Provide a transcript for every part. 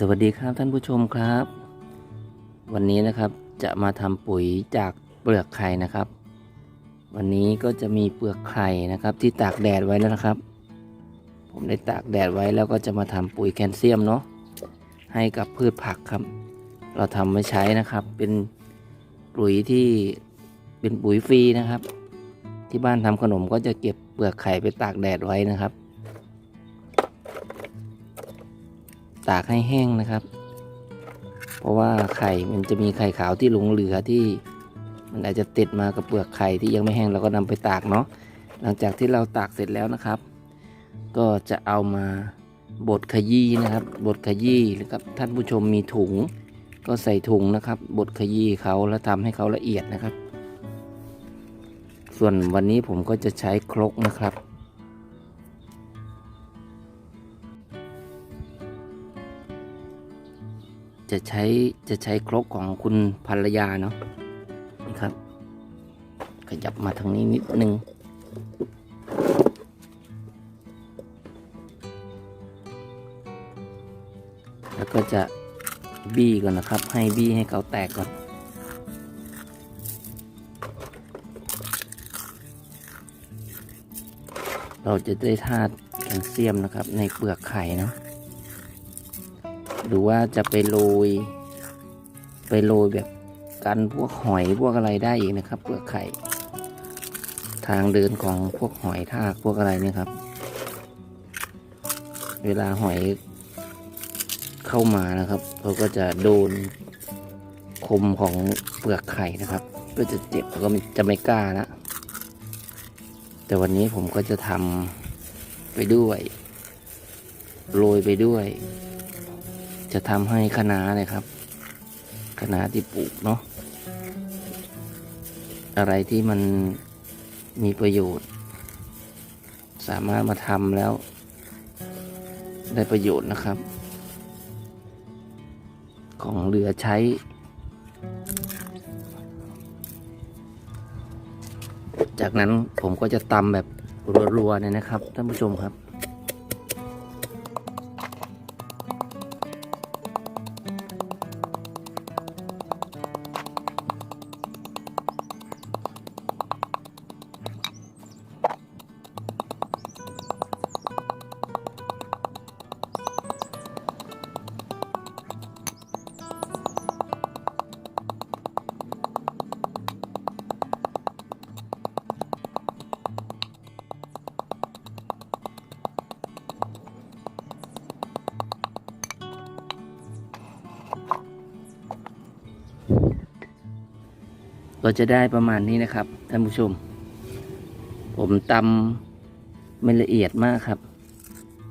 สวัสดีครับท่านผู้ชมครับ วันนี้นะครับจะมาทำปุ๋ยจากเปลือกไข่นะครับ วันนี้ก็จะมีเปลือกไข่นะครับ ที่ตากแดดไว้แล้วนะครับ ผมได้ตากแดดไว้แล้วก็จะมาทำปุ๋ยแคลเซียมเนาะให้กับพืชผักครับ เราทำไว้ใช้นะครับ เป็นปุ๋ยที่เป็นปุ๋ยฟรีนะครับ ที่บ้านทำขนมก็จะเก็บเปลือกไข่ไปตากแดดไว้นะครับ ตากให้แห้งนะครับ เพราะว่าไข่มันจะมีไข่ขาวที่หลงเหลือที่ มันอาจจะติดมากับเปลือกไข่ที่ยังไม่แห้งเราก็นำไปตากเนาะหลังจากที่เราตากเสร็จแล้วนะครับ ก็จะเอามาบดขยี้นะครับบดขยี้หรือกับท่านผู้ชมมีถุง ก็ใส่ถุงนะครับบดขยี้เขาแล้วทำให้เขาละเอียดนะครับ ส่วนวันนี้ผมก็จะใช้ครกนะครับ จะใช้จะใช้ครกของคุณภรรยาเนาะนี่ครับ ขยับมาทางนี้นิดนึงแล้วก็จะบี้ก่อนนะครับ ให้บี้ให้เขาแตกก่อน เราจะได้ธาตุแคลเซียมนะครับ ในเปลือกไข่เนาะ หรือว่าจะไปโรยไปโรยแบบกันพวกหอยพวกอะไรได้อีกนะครับเปลือกไข่ ทางเดินของพวกหอยทากพวกอะไรเนี่ยครับ เวลาหอยเข้ามานะครับเขาก็จะโดนคมของเปลือกไข่นะครับ ก็จะเจ็บแล้วก็จะไม่กล้าละแต่วันนี้ผมก็จะทำไปด้วยโรยไปด้วย จะทำให้คะน้าเนี่ยครับคะน้าที่ปลูกเนาะอะไรที่มันมีประโยชน์ สามารถมาทำแล้ว ได้ประโยชน์นะครับ ของเหลือใช้ จากนั้นผมก็จะตำแบบรัวๆเนี่ยนะครับท่านผู้ชมครับ ก็จะได้ประมาณนี้นะครับท่านผู้ชม ผมตำไม่ละเอียดมากครับ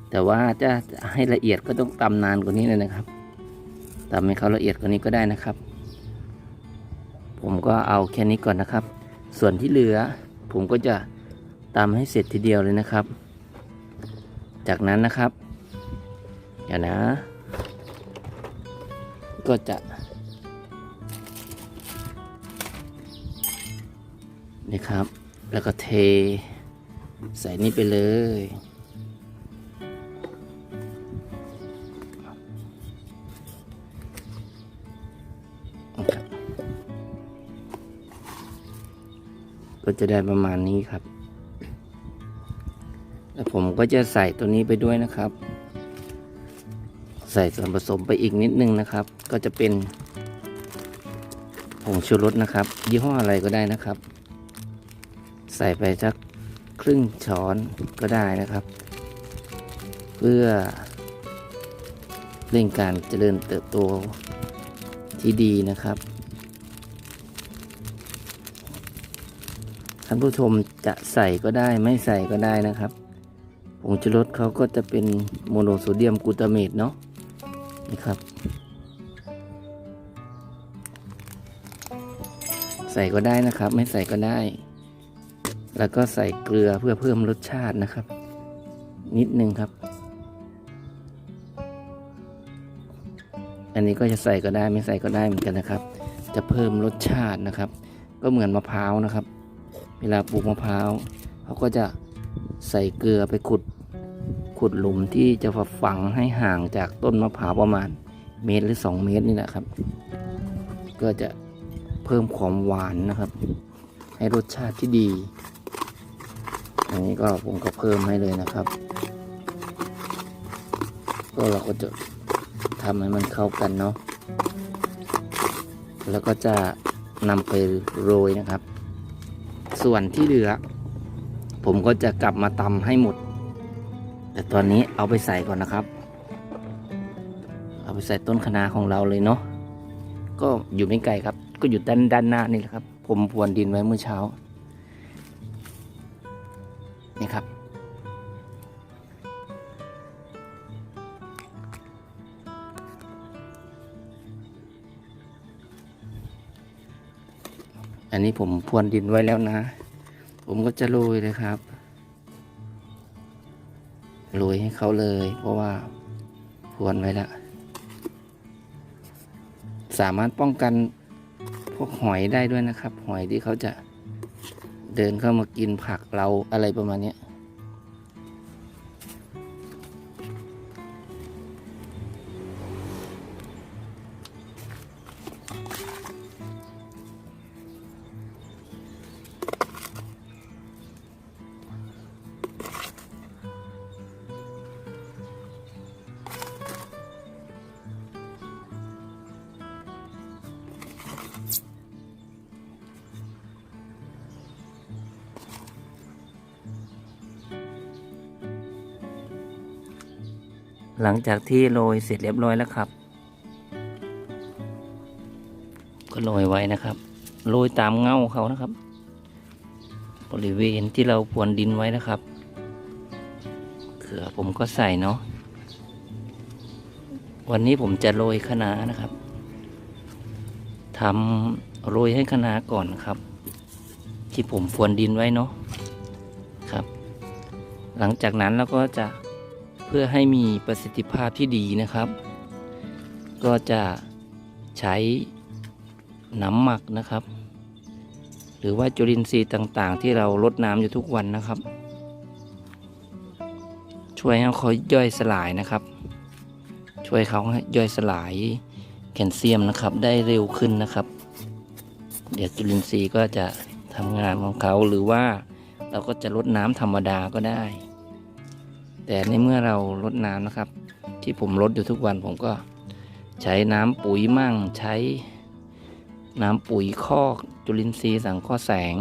แต่ว่าจะให้ละเอียดก็ต้องตำนานกว่านี้เลยนะครับตำให้เขาละเอียดกว่านี้ก็ได้นะครับ ผมก็เอาแค่นี้ก่อนนะครับ ส่วนที่เหลือ ผมก็จะตำให้เสร็จทีเดียวเลยนะครับ จากนั้นนะครับอย่านะ ก็จะ นี่ครับ แล้วก็เท ใส่นี่ไปเลย ก็จะได้ประมาณนี้ครับ แล้วผมก็จะใส่ตัวนี้ไปด้วยนะครับ ใส่ส่วนผสมไปอีกนิดนึงนะครับ ก็จะเป็นผงชูรสนะครับ ยี่ห้ออะไรก็ได้นะครับ ใส่ไปสักครึ่งช้อนก็ได้นะครับ เพื่อเร่งการเจริญเติบโตที่ดีนะครับท่านผู้ชมจะใส่ก็ได้ไม่ใส่ก็ได้นะครับผงชูรสเขาก็จะเป็นโมโนโซเดียมกลูตาเมตเนาะนี่ครับ ใส่ก็ได้นะครับ ไม่ใส่ก็ได้ แล้วก็ใส่เกลือเพื่อเพิ่มรสชาตินะครับ นิดนึงครับ อันนี้ก็จะใส่ก็ได้ไม่ใส่ก็ได้เหมือนกันนะครับ จะเพิ่มรสชาตินะครับ ก็เหมือนมะพร้าวนะครับ เวลาปลูกมะพร้าวเขาก็จะใส่เกลือไปขุดขุดหลุมที่จะฝังให้ห่างจากต้นมะพร้าวประมาณเมตรหรือ 2 เมตรนี่แหละครับ ก็จะเพิ่มความหวานนะครับ ให้รสชาติที่ดี อันนี้ก็ผมก็เพิ่มให้เลยนะครับ ก็เราก็จะทำให้มันเข้ากันเนาะแล้วก็จะนำไปโรยนะครับ ส่วนที่เหลือ ผมก็จะกลับมาตำให้หมด แต่ตอนนี้เอาไปใส่ก่อนนะครับ เอาไปใส่ต้นคะนาของเราเลยเนาะก็อยู่ไม่ไกลครับ ก็อยู่ด้านด้านหน้านี่แหละครับ ผมพรวนดินไว้เมื่อเช้า นี่ครับ อันนี้ผมพรวนดินไว้แล้วนะ ผมก็จะโรยเลยครับโรยให้เขาเลย เพราะว่าพรวนไว้แล้ว สามารถป้องกันพวกหอยได้ด้วยนะครับ หอยที่เขาจะ เดินเข้ามากินผักเราอะไรประมาณนี้ หลังจากที่โรยเสร็จเรียบร้อยแล้วครับ ก็โรยไว้นะครับ โรยตามเงาเขานะครับ บริเวณที่เราพรวนดินไว้นะครับเขือผมก็ใส่เนาะวันนี้ผมจะโรยคะน้านะครับทำโรยให้คะน้าก่อนนะครับ ที่ผมพรวนดินไว้เนาะครับ หลังจากนั้นเราก็จะ เพื่อให้มีประสิทธิภาพที่ดีนะครับ ก็จะใช้น้ำหมักนะครับ หรือว่าจุลินทรีย์ต่างๆ ที่เราลดน้ำอยู่ทุกวันนะครับ ช่วยให้เขาย่อยสลายนะครับ ช่วยเขาให้ย่อยสลายแคลเซียมนะครับได้เร็วขึ้นนะครับ เดี๋ยวจุลินทรีย์ก็จะทำงานของเขาหรือว่าเราก็จะลดน้ำธรรมดาก็ได้ แต่ในเมื่อเราลดน้ำนะครับ ที่ผมลดอยู่ทุกวันผมก็ใช้น้ำปุ๋ยมั่งใช้ น้ำปุ๋ยคอกจุลินทรีย์สังเคราะห์แสง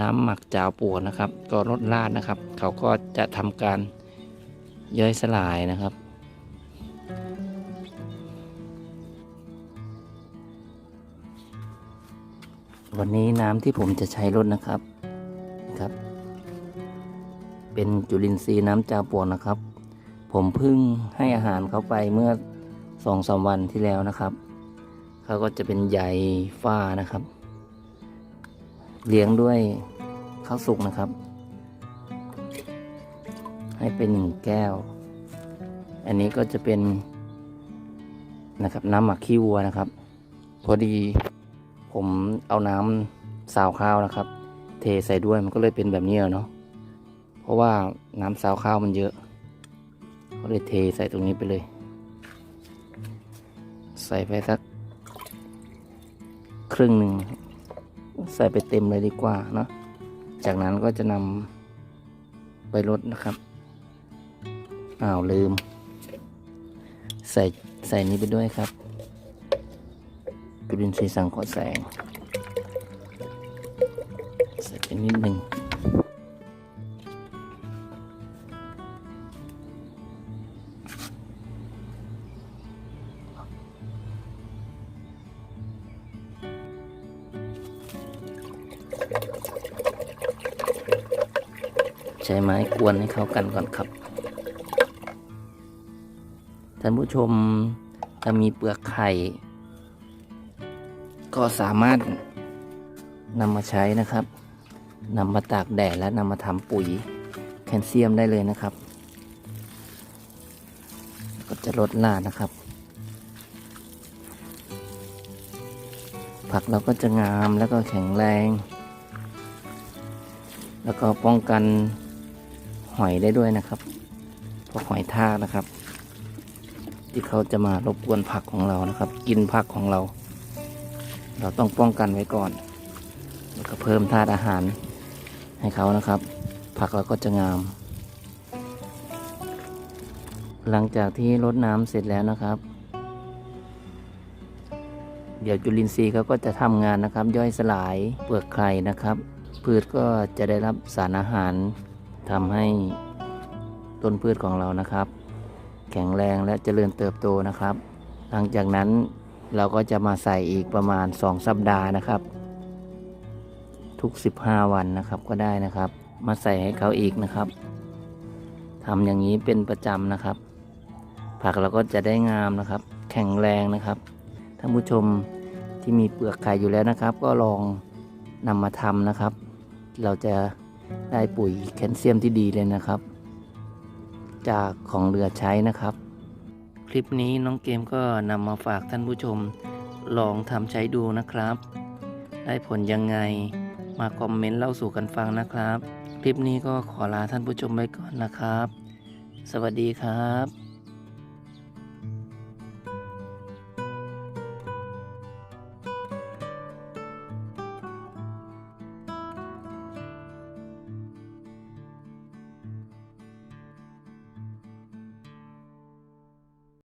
น้ำหมักจาวปลวกนะครับ ก็ลดราดนะครับ เขาก็จะทำการย่อยสลายนะครับวันนี้น้ำที่ผมจะใช้ลดนะครับ เป็นจุลินทรีย์น้ำจาปวกนะครับ ผมเพิ่งให้อาหารเขาไปเมื่อสองสามวันที่แล้วนะครับเขาก็จะเป็นใยฝ้านะครับ เลี้ยงด้วยข้าวสุกนะครับ ให้เป็นหนึ่งแก้ว อันนี้ก็จะเป็นนะครับน้ำหมักขี้วัวนะครับ พอดีผมเอาน้ำสาวข้าวนะครับ เทใส่ด้วยมันก็เลยเป็นแบบนี้เนาะ เพราะว่าน้ำซาวข้าวมันเยอะก็เลยเทใส่ตรงนี้ไปเลย ใส่ไปสัก ครึ่งหนึ่ง ใส่ไปเต็มเลยดีกว่าเนาะจากนั้นก็จะนำไปลดนะครับอ้าวลืม ใส่ใส่นี้ไปด้วยครับจุลินทรีย์สังเคราะห์แสง ใส่ไปนิดหนึ่ง ใช้ไม้กวนให้เข้ากันก่อนครับ ท่านผู้ชมถ้ามีเปลือกไข่ ก็สามารถนำมาใช้นะครับนำมาตากแดดและนำมาทำปุ๋ยแคลเซียมได้เลยนะครับ ก็จะลดลาดนะครับ ผักเราก็จะงามแล้วก็แข็งแรง แล้วก็ป้องกัน หอยได้ด้วยนะครับพวกหอยทากนะครับ ที่เขาจะมารบกวนผักของเรานะครับ กินผักของเรา เราต้องป้องกันไว้ก่อน แล้วก็เพิ่มธาตุอาหารให้เขานะครับ ผักเราก็จะงาม หลังจากที่รดน้ำเสร็จแล้วนะครับเดี๋ยวจุลินทรีย์เขาก็จะทำงานนะครับ ย่อยสลายเปลือกไข่นะครับ พืชก็จะได้รับสารอาหาร ทำให้ต้นพืชของเรานะครับ แข็งแรงและเจริญเติบโตนะครับ หลังจากนั้นเราก็จะมาใส่อีกประมาณ 2 สัปดาห์นะครับ ทุก 15 วันนะครับก็ได้นะครับ มาใส่ให้เขาอีกนะครับทำอย่างนี้เป็นประจำนะครับ ผักเราก็จะได้งามนะครับ แข็งแรงนะครับท่านผู้ชมที่มีเปลือกไข่อยู่แล้วนะครับ ก็ลองนำมาทำนะครับ เราจะ ได้ปุ๋ยแคลเซียมที่ดีเลยนะครับ จากของเรือใช้นะครับ คลิปนี้น้องเกมก็นำมาฝากท่านผู้ชมลองทำใช้ดูนะครับ ได้ผลยังไง มาคอมเมนต์เล่าสู่กันฟังนะครับ คลิปนี้ก็ขอลาท่านผู้ชมไปก่อนนะครับ สวัสดีครับ